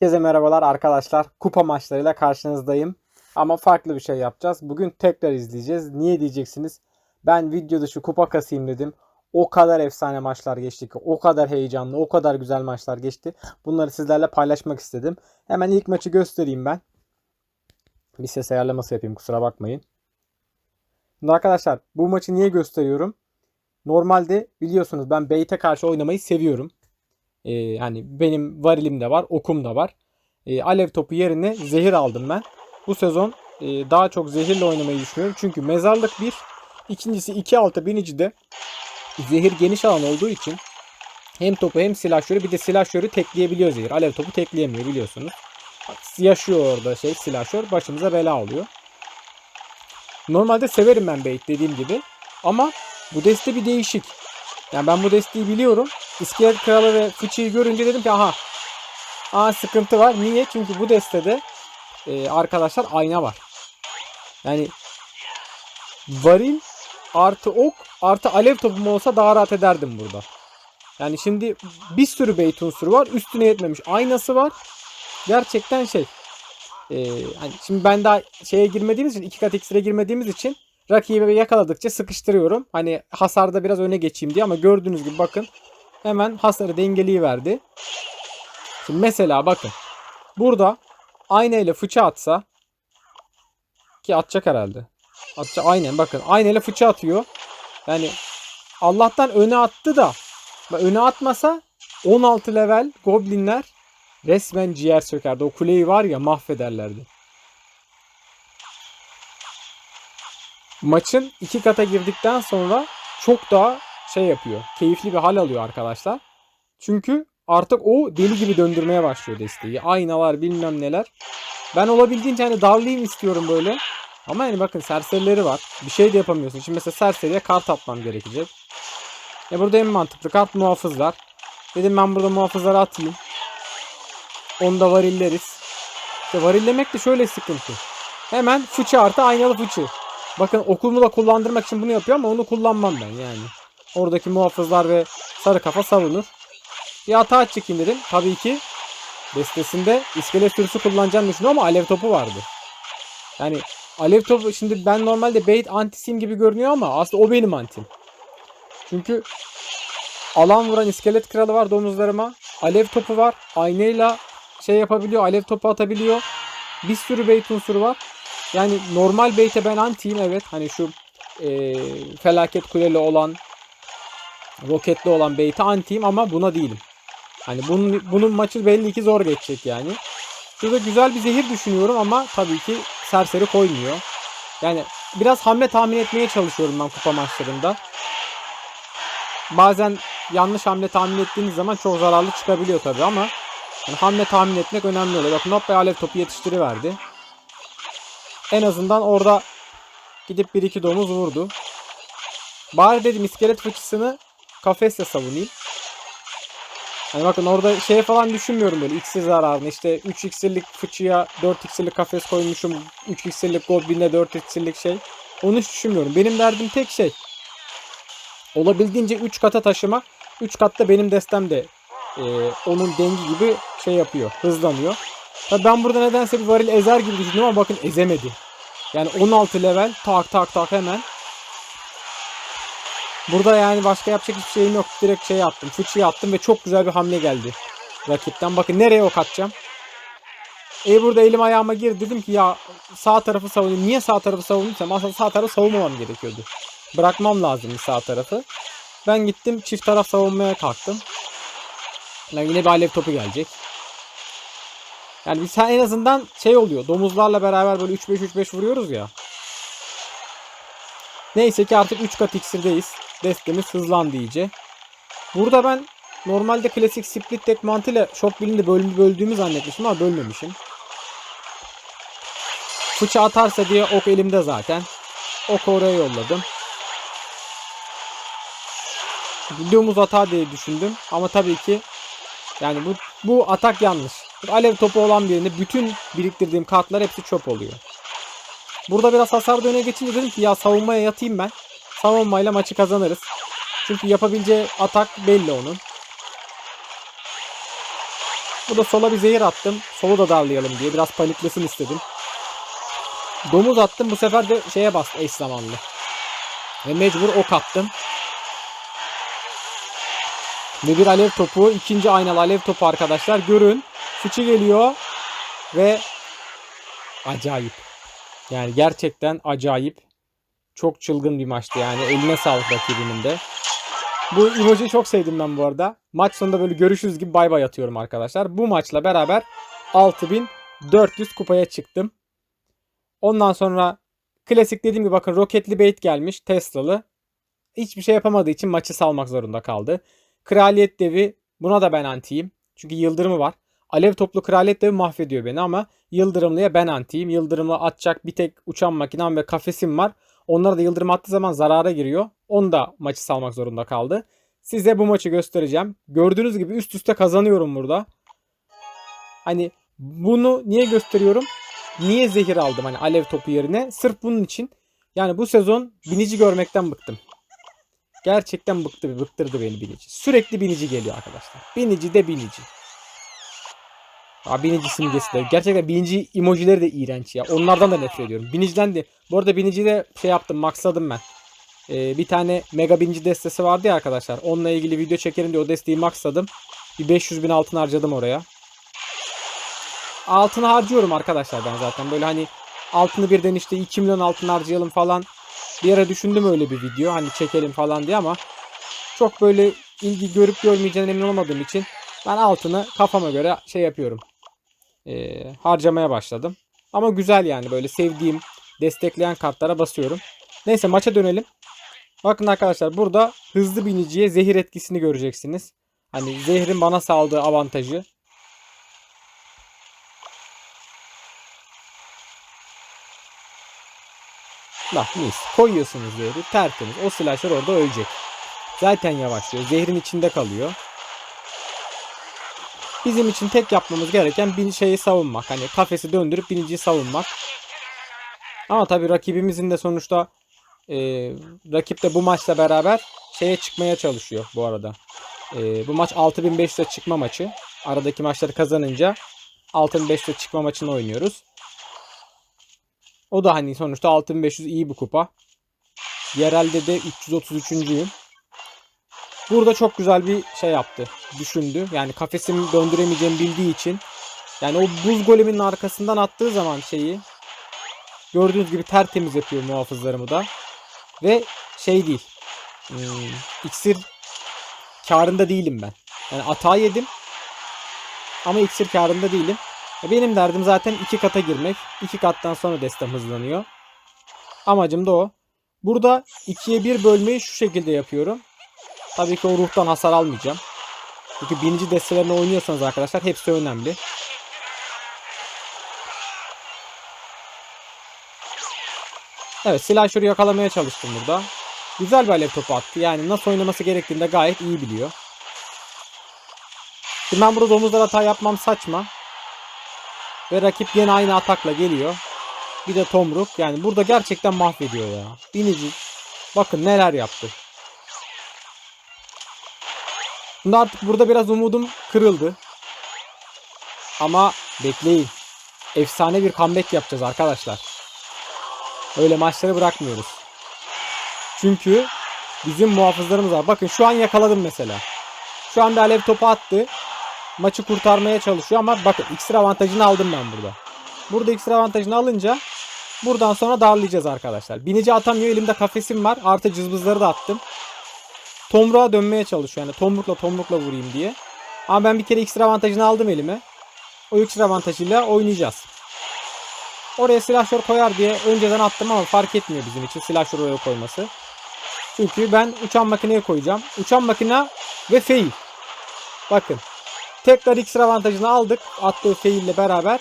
Herkese merhabalar arkadaşlar. Kupa maçlarıyla karşınızdayım. Ama farklı bir şey yapacağız. Bugün tekrar izleyeceğiz. Niye diyeceksiniz? Ben video dışı kupa kasayım dedim. O kadar efsane maçlar geçti ki. O kadar heyecanlı, o kadar güzel maçlar geçti. Bunları sizlerle paylaşmak istedim. Hemen ilk maçı göstereyim ben. Bir ses ayarlaması yapayım kusura bakmayın. Şimdi arkadaşlar bu maçı niye gösteriyorum? Normalde biliyorsunuz ben Bait'e karşı oynamayı seviyorum. Ee, hani benim varilim de var, okum da var. Ee, alev topu yerine zehir aldım ben. Bu sezon e, daha çok zehirle oynamayı düşünüyorum. Çünkü mezarlık bir, ikincisi 2-6 binici de zehir geniş alan olduğu için hem topu hem silahşörü bir de silahşörü tekleyebiliyor zehir. Alev topu tekleyemiyor biliyorsunuz. Yaşıyor orada şey silahşör başımıza bela oluyor. Normalde severim ben bait dediğim gibi. Ama bu deste bir değişik. Yani ben bu desteği biliyorum. İskelet Kralı ve Fıçı'yı görünce dedim ki aha. Aa sıkıntı var. Niye? Çünkü bu destede e, arkadaşlar ayna var. Yani varil artı ok artı alev topum olsa daha rahat ederdim burada. Yani şimdi bir sürü bait unsuru var. Üstüne yetmemiş. Aynası var. Gerçekten şey. E, hani şimdi ben daha şeye girmediğimiz için iki kat iksire girmediğimiz için rakibi yakaladıkça sıkıştırıyorum. Hani hasarda biraz öne geçeyim diye ama gördüğünüz gibi bakın hemen hasarı dengeliği verdi. Şimdi mesela bakın. Burada ayna ile fıça atsa ki atacak herhalde. Atacak aynen bakın. Ayna ile fıça atıyor. Yani Allah'tan öne attı da öne atmasa 16 level goblinler resmen ciğer sökerdi. O kuleyi var ya mahvederlerdi. Maçın iki kata girdikten sonra çok daha şey yapıyor. Keyifli bir hal alıyor arkadaşlar. Çünkü artık o deli gibi döndürmeye başlıyor desteği. Aynalar bilmem neler. Ben olabildiğince hani darlayayım istiyorum böyle. Ama yani bakın serserileri var. Bir şey de yapamıyorsun. Şimdi mesela serseriye kart atmam gerekecek. E burada en mantıklı kart muhafızlar. Dedim ben burada muhafızları atayım. Onu da varilleriz. İşte varillemek de şöyle sıkıntı. Hemen fıçı artı aynalı fıçı. Bakın okulumu da kullandırmak için bunu yapıyor ama onu kullanmam ben yani. Oradaki muhafızlar ve sarı kafa savunur. Bir hata çekeyim. Tabii ki destesinde iskelet sürüsü kullanacağını düşünüyorum ama alev topu vardı. Yani alev topu şimdi ben normalde bait antisiyim gibi görünüyor ama aslında o benim antim. Çünkü alan vuran iskelet kralı var domuzlarıma. Alev topu var. Aynayla şey yapabiliyor. Alev topu atabiliyor. Bir sürü bait unsuru var. Yani normal bait'e ben antiyim evet. Hani şu e, felaket kuleli olan roketli olan bait'e antiyim ama buna değilim. Hani bunun, bunun maçı belli ki zor geçecek yani. Şurada güzel bir zehir düşünüyorum ama tabii ki serseri koymuyor. Yani biraz hamle tahmin etmeye çalışıyorum ben kupa maçlarında. Bazen yanlış hamle tahmin ettiğiniz zaman çok zararlı çıkabiliyor tabii ama yani hamle tahmin etmek önemli oluyor. Bakın Noppe alev topu yetiştiriverdi. En azından orada gidip bir iki domuz vurdu. Bari dedim iskelet fıçısını kafesle savunayım. Hani bakın orada şey falan düşünmüyorum böyle iksir zararını. İşte 3 iksirlik fıçıya 4 iksirlik kafes koymuşum. 3 iksirlik goblin'e 4 iksirlik şey. Onu hiç düşünmüyorum. Benim derdim tek şey. Olabildiğince 3 kata taşımak. 3 katta benim destem de e, onun dengi gibi şey yapıyor. Hızlanıyor. Ben burada nedense bir varil ezer gibi düşündüm ama bakın ezemedi. Yani 16 level tak tak tak hemen. Burada yani başka yapacak hiçbir şeyim yok. Direkt şey attım. Fıçıyı attım ve çok güzel bir hamle geldi. Rakipten. Bakın nereye ok atacağım. E burada elim ayağıma girdi. Dedim ki ya sağ tarafı savunayım. Niye sağ tarafı savunduysam aslında sağ tarafı savunmamam gerekiyordu. Bırakmam lazım sağ tarafı. Ben gittim çift taraf savunmaya kalktım. Yani yine bir alev topu gelecek. Yani biz en azından şey oluyor. Domuzlarla beraber böyle 3-5-3-5 vuruyoruz ya. Neyse ki artık 3 kat iksirdeyiz. Destemiz hızlandı iyice. Burada ben normalde klasik split deck mantığıyla şok bilinde böl böldüğümü zannetmişim ama bölmemişim. Fıça atarsa diye ok elimde zaten. Ok oraya yolladım. Domuz atar diye düşündüm. Ama tabii ki yani bu, bu atak yanlış. Alev topu olan birinde bütün biriktirdiğim kartlar hepsi çöp oluyor. Burada biraz hasar öne geçince dedim ki ya savunmaya yatayım ben. Savunmayla maçı kazanırız. Çünkü yapabileceği atak belli onun. Burada sola bir zehir attım. Solu da darlayalım diye. Biraz paniklesin istedim. Domuz attım. Bu sefer de şeye bastı eş zamanlı. Ve mecbur ok attım. Ve bir alev topu. ikinci aynalı alev topu arkadaşlar. Görün. Fıçı geliyor. Ve acayip. Yani gerçekten acayip. Çok çılgın bir maçtı yani. Eline sağlık rakibimin de. Bu emojiyi çok sevdim ben bu arada. Maç sonunda böyle görüşürüz gibi bay bay atıyorum arkadaşlar. Bu maçla beraber 6400 kupaya çıktım. Ondan sonra klasik dediğim gibi bakın roketli bait gelmiş Tesla'lı. Hiçbir şey yapamadığı için maçı salmak zorunda kaldı. Kraliyet devi buna da ben antiyim. Çünkü yıldırımı var. Alev toplu kraliyet devi mahvediyor beni ama yıldırımlıya ben antiyim. Yıldırımlı atacak bir tek uçan makinem ve kafesim var. Onlara da yıldırım attığı zaman zarara giriyor. Onu da maçı salmak zorunda kaldı. Size bu maçı göstereceğim. Gördüğünüz gibi üst üste kazanıyorum burada. Hani bunu niye gösteriyorum? Niye zehir aldım hani alev topu yerine? Sırf bunun için. Yani bu sezon binici görmekten bıktım. Gerçekten bıktı, bıktırdı beni binici. Sürekli binici geliyor arkadaşlar. Binici de binici. Abi binici simgesi de. Gerçekten binici emojileri de iğrenç ya. Onlardan da nefret ediyorum. Biniciden de. Bu arada binici de şey yaptım. Maxladım ben. Ee, bir tane mega binici destesi vardı ya arkadaşlar. Onunla ilgili video çekerim diye o desteği maxladım. Bir 500 bin altın harcadım oraya. Altını harcıyorum arkadaşlar ben zaten. Böyle hani altını birden işte 2 milyon altın harcayalım falan. Bir ara düşündüm öyle bir video. Hani çekelim falan diye ama çok böyle ilgi görüp görmeyeceğine emin olmadığım için ben altını kafama göre şey yapıyorum. Ee, harcamaya başladım. Ama güzel yani böyle sevdiğim destekleyen kartlara basıyorum. Neyse maça dönelim. Bakın arkadaşlar burada hızlı biniciye zehir etkisini göreceksiniz. Hani zehrin bana sağladığı avantajı. Bak mis. Koyuyorsunuz zehri tertemiz. O slasher orada ölecek. Zaten yavaşlıyor. Zehrin içinde kalıyor. Bizim için tek yapmamız gereken bir şeyi savunmak. Hani kafesi döndürüp biniciyi savunmak. Ama tabii rakibimizin de sonuçta e, rakip de bu maçla beraber şeye çıkmaya çalışıyor bu arada. E, bu maç 6500'e çıkma maçı. Aradaki maçları kazanınca 6500'e çıkma maçını oynuyoruz. O da hani sonuçta 6500 iyi bir kupa. Yerelde de 333.'üyüm. Burada çok güzel bir şey yaptı. Düşündü. Yani kafesimi döndüremeyeceğimi bildiği için. Yani o buz goleminin arkasından attığı zaman şeyi gördüğünüz gibi tertemiz yapıyor muhafızlarımı da. Ve şey değil. Hmm, iksir karında değilim ben. Yani hata yedim. Ama iksir karında değilim. E, Benim derdim zaten iki kata girmek. İki kattan sonra destem hızlanıyor. Amacım da o. Burada ikiye bir bölmeyi şu şekilde yapıyorum. Tabii ki o ruhtan hasar almayacağım. Çünkü birinci destelerini oynuyorsanız arkadaşlar hepsi önemli. Evet silahşörü yakalamaya çalıştım burada. Güzel bir alev topu attı. Yani nasıl oynaması gerektiğini de gayet iyi biliyor. Şimdi ben burada domuzlar hata yapmam saçma. Ve rakip yine aynı atakla geliyor. Bir de tomruk. Yani burada gerçekten mahvediyor ya. Binici. Bakın neler yaptı. Şimdi artık burada biraz umudum kırıldı. Ama bekleyin. Efsane bir comeback yapacağız arkadaşlar. Öyle maçları bırakmıyoruz. Çünkü bizim muhafızlarımız var. Bakın şu an yakaladım mesela. Şu anda alev topu attı. Maçı kurtarmaya çalışıyor ama bakın iksir avantajını aldım ben burada. Burada iksir avantajını alınca buradan sonra darlayacağız arkadaşlar. Binici atamıyor. Elimde kafesim var. Artı cızbızları da attım. Tomruğa dönmeye çalışıyor. Yani tomrukla tomrukla vurayım diye. Ama ben bir kere iksir avantajını aldım elime. O iksir avantajıyla oynayacağız. Oraya silahşör koyar diye önceden attım ama fark etmiyor bizim için silahşör oraya koyması. Çünkü ben uçan makineye koyacağım. Uçan makine ve fail. Bakın. Tekrar iksir avantajını aldık. Attığı fail ile beraber.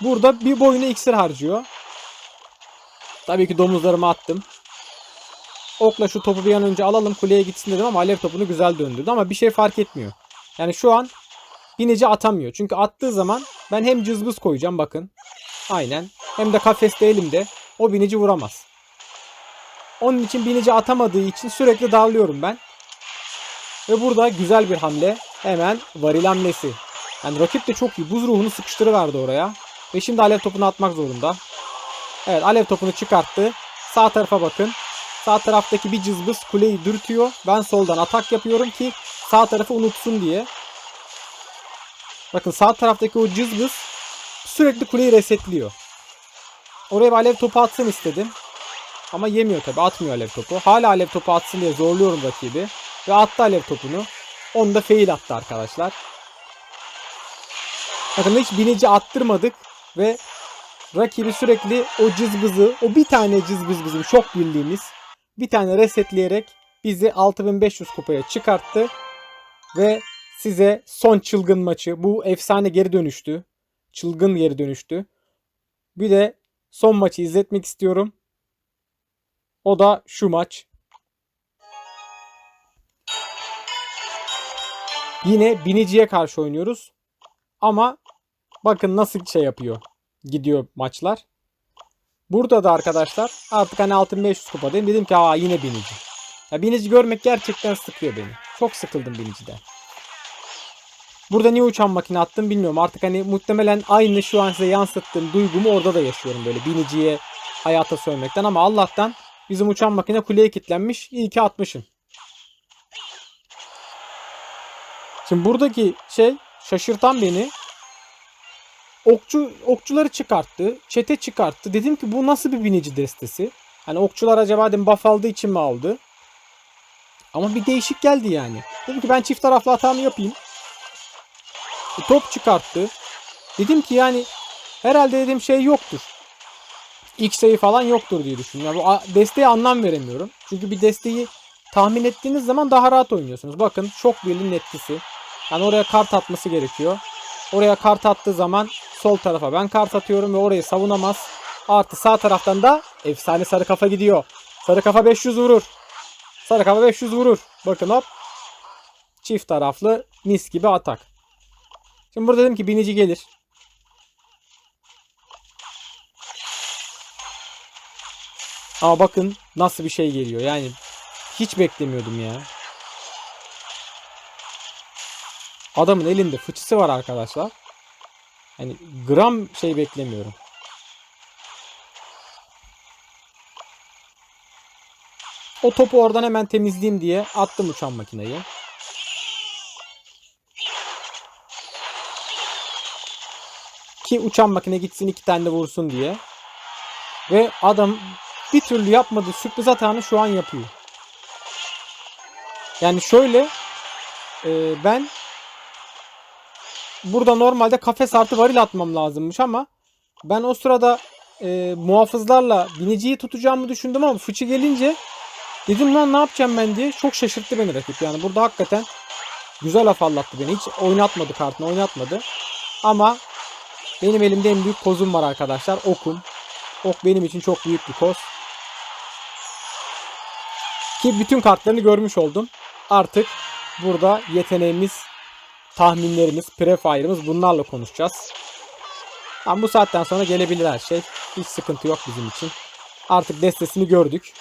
Burada bir boyunu iksir harcıyor. Tabii ki domuzlarımı attım. Okla şu topu bir an önce alalım kuleye gitsin dedim ama alev topunu güzel döndürdü ama bir şey fark etmiyor. Yani şu an binici atamıyor. Çünkü attığı zaman ben hem cızbız koyacağım bakın. Aynen. Hem de kafeste elimde. O binici vuramaz. Onun için binici atamadığı için sürekli darlıyorum ben. Ve burada güzel bir hamle. Hemen varil hamlesi. Yani rakip de çok iyi. Buz ruhunu sıkıştırıverdi oraya. Ve şimdi alev topunu atmak zorunda. Evet alev topunu çıkarttı. Sağ tarafa bakın. Sağ taraftaki bir cızbız kuleyi dürtüyor. Ben soldan atak yapıyorum ki sağ tarafı unutsun diye. Bakın sağ taraftaki o cızbız sürekli kuleyi resetliyor. Oraya bir alev topu atsın istedim. Ama yemiyor tabi atmıyor alev topu. Hala alev topu atsın diye zorluyorum rakibi. Ve attı alev topunu. Onu da fail attı arkadaşlar. Bakın hiç binici attırmadık. Ve rakibi sürekli o cızbızı, o bir tane cızbız bizim şok bildiğimiz bir tane resetleyerek bizi 6500 kupaya çıkarttı. Ve size son çılgın maçı, bu efsane geri dönüştü. Çılgın geri dönüştü. Bir de son maçı izletmek istiyorum. O da şu maç. Yine biniciye karşı oynuyoruz. Ama bakın nasıl şey yapıyor. Gidiyor maçlar. Burada da arkadaşlar artık hani 6500 kupadayım. Dedim ki aa yine binici. Ya binici görmek gerçekten sıkıyor beni. Çok sıkıldım biniciden. Burada niye uçan makine attım bilmiyorum. Artık hani muhtemelen aynı şu an size yansıttığım duygumu orada da yaşıyorum böyle biniciye hayata sövmekten ama Allah'tan bizim uçan makine kuleye kilitlenmiş. İyi ki atmışım. Şimdi buradaki şey şaşırtan beni okçu okçuları çıkarttı. Çete çıkarttı. Dedim ki bu nasıl bir binici destesi? Hani okçular acaba dedim buff aldığı için mi aldı? Ama bir değişik geldi yani. Dedim ki ben çift taraflı hatamı yapayım. E, top çıkarttı. Dedim ki yani herhalde dedim şey yoktur. İlk sayı falan yoktur diye düşünüyorum. Yani bu desteğe anlam veremiyorum. Çünkü bir desteği tahmin ettiğiniz zaman daha rahat oynuyorsunuz. Bakın şok birliğinin etkisi. Yani oraya kart atması gerekiyor. Oraya kart attığı zaman sol tarafa ben kart atıyorum ve orayı savunamaz. Artı sağ taraftan da efsane sarı kafa gidiyor. Sarı kafa 500 vurur. Sarı kafa 500 vurur. Bakın hop. Çift taraflı mis gibi atak. Şimdi burada dedim ki binici gelir. Ama bakın nasıl bir şey geliyor. Yani hiç beklemiyordum ya. Adamın elinde fıçısı var arkadaşlar. Hani gram şey beklemiyorum. O topu oradan hemen temizleyeyim diye attım uçan makineyi. Ki uçan makine gitsin iki tane de vursun diye. Ve adam bir türlü yapmadığı sürpriz hatanı şu an yapıyor. Yani şöyle e, ben burada normalde kafes artı varil atmam lazımmış ama ben o sırada e, muhafızlarla biniciyi tutacağımı düşündüm ama fıçı gelince dedim lan ne yapacağım ben diye çok şaşırttı beni rakip. Yani burada hakikaten güzel afallattı beni. Hiç oynatmadı kartını oynatmadı. Ama benim elimde en büyük kozum var arkadaşlar. Okum. Ok benim için çok büyük bir koz. Ki bütün kartlarını görmüş oldum. Artık burada yeteneğimiz, tahminlerimiz, prefire'ımız bunlarla konuşacağız. Ama bu saatten sonra gelebilir her şey. Hiç sıkıntı yok bizim için. Artık destesini gördük.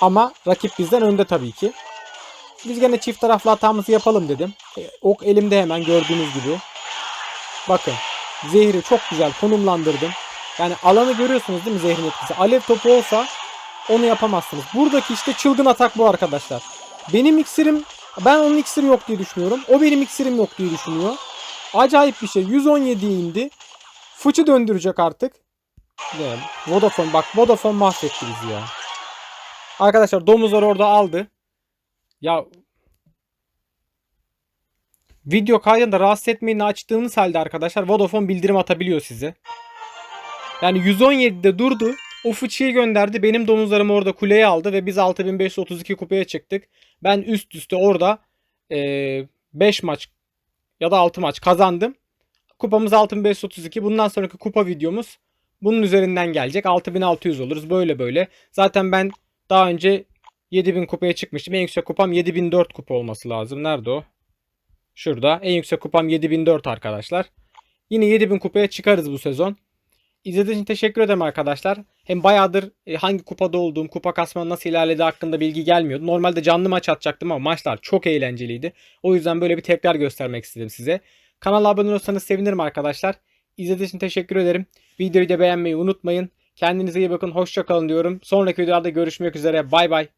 Ama rakip bizden önde tabii ki. Biz gene çift taraflı hatamızı yapalım dedim. E, ok elimde hemen gördüğünüz gibi. Bakın zehri çok güzel konumlandırdım. Yani alanı görüyorsunuz değil mi zehrin etkisi? Alev topu olsa onu yapamazsınız. Buradaki işte çılgın atak bu arkadaşlar. Benim iksirim ben onun iksiri yok diye düşünüyorum. O benim iksirim yok diye düşünüyor. Acayip bir şey. 117'ye indi. Fıçı döndürecek artık. Ne? Vodafone bak Vodafone mahvetti bizi ya. Arkadaşlar domuzlar orada aldı. Ya video kaydında rahatsız etmeyin açtığınız halde arkadaşlar Vodafone bildirim atabiliyor size. Yani 117'de durdu. O fıçıyı gönderdi. Benim domuzlarım orada kuleye aldı ve biz 6532 kupaya çıktık. Ben üst üste orada 5 maç ya da 6 maç kazandım. Kupamız 6532. Bundan sonraki kupa videomuz bunun üzerinden gelecek. 6600 oluruz böyle böyle. Zaten ben daha önce 7000 kupaya çıkmıştım. En yüksek kupam 7004 kupa olması lazım. Nerede o? Şurada. En yüksek kupam 7004 arkadaşlar. Yine 7000 kupaya çıkarız bu sezon. İzlediğiniz için teşekkür ederim arkadaşlar. Hem bayağıdır e, hangi kupada olduğum, kupa kasmanın nasıl ilerlediği hakkında bilgi gelmiyordu. Normalde canlı maç atacaktım ama maçlar çok eğlenceliydi. O yüzden böyle bir tekrar göstermek istedim size. Kanala abone olursanız sevinirim arkadaşlar. İzlediğiniz için teşekkür ederim. Videoyu da beğenmeyi unutmayın. Kendinize iyi bakın. Hoşça kalın diyorum. Sonraki videolarda görüşmek üzere. Bay bay.